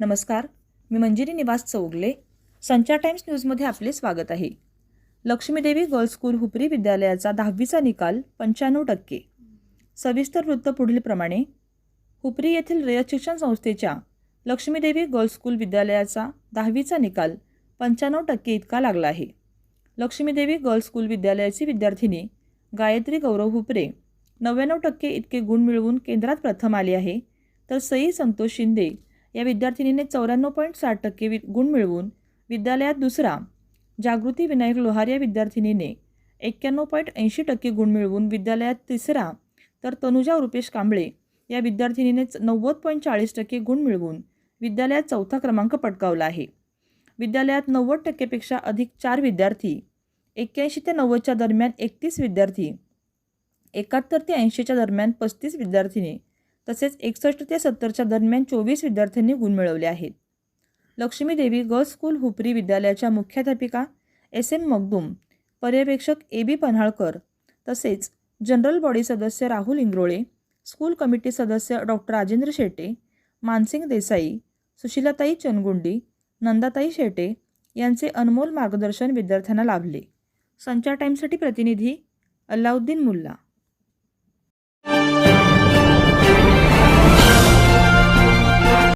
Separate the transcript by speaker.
Speaker 1: नमस्कार मी मंजिरी निवास चौगले. संचार टाइम्स न्यूजमध्ये आपले स्वागत आहे. लक्ष्मीदेवी गर्ल्स स्कूल हुपरी विद्यालयाचा दहावीचा निकाल पंच्याण्णव टक्के. सविस्तर वृत्त पुढीलप्रमाणे हुपरी येथील रयत शिक्षण संस्थेच्या लक्ष्मीदेवी गर्ल्स स्कूल विद्यालयाचा दहावीचा निकाल पंच्याण्णव टक्के इतका लागला आहे. लक्ष्मीदेवी गर्ल्स स्कूल विद्यालयाची विद्यार्थिनी गायत्री गौरव हुपरे नव्याण्णव टक्के इतके गुण मिळवून केंद्रात प्रथम आले आहे. तर सई संतोष शिंदे या विद्यार्थिनीने चौऱ्याण्णव पॉईंट साठ टक्के वि गुण मिळवून विद्यालयात दुसरा जागृती विनायक लोहार या विद्यार्थिनीने एक्क्याण्णव पॉईंट ऐंशी टक्के गुण मिळवून विद्यालयात तिसरा तर तनुजा रुपेश कांबळे या विद्यार्थिनीने नव्वद पॉईंट चाळीस टक्के गुण मिळवून विद्यालयात चौथा क्रमांक पटकावला आहे. विद्यालयात नव्वद टक्केपेक्षा अधिक चार विद्यार्थी एक्क्याऐंशी ते नव्वदच्या दरम्यान एकतीस विद्यार्थी एकाहत्तर ते ऐंशीच्या दरम्यान पस्तीस विद्यार्थिनी तसेच एकसष्ट ते सत्तरच्या दरम्यान चोवीस विद्यार्थ्यांनी गुण मिळवले आहेत. लक्ष्मीदेवी गर्ल्स स्कूल हुपरी विद्यालयाच्या मुख्याध्यापिका एस एम मगदूम पर्यवेक्षक ए बी पन्हाळकर तसेच जनरल बॉडी सदस्य राहुल इंग्रोळे स्कूल कमिटी सदस्य डॉक्टर राजेंद्र शेटे मानसिंग देसाई सुशीलाताई चनगुंडी नंदाताई शेटे यांचे अनमोल मार्गदर्शन विद्यार्थ्यांना लाभले. संचार टाईमसाठी प्रतिनिधी अल्लाउद्दीन मुल्ला.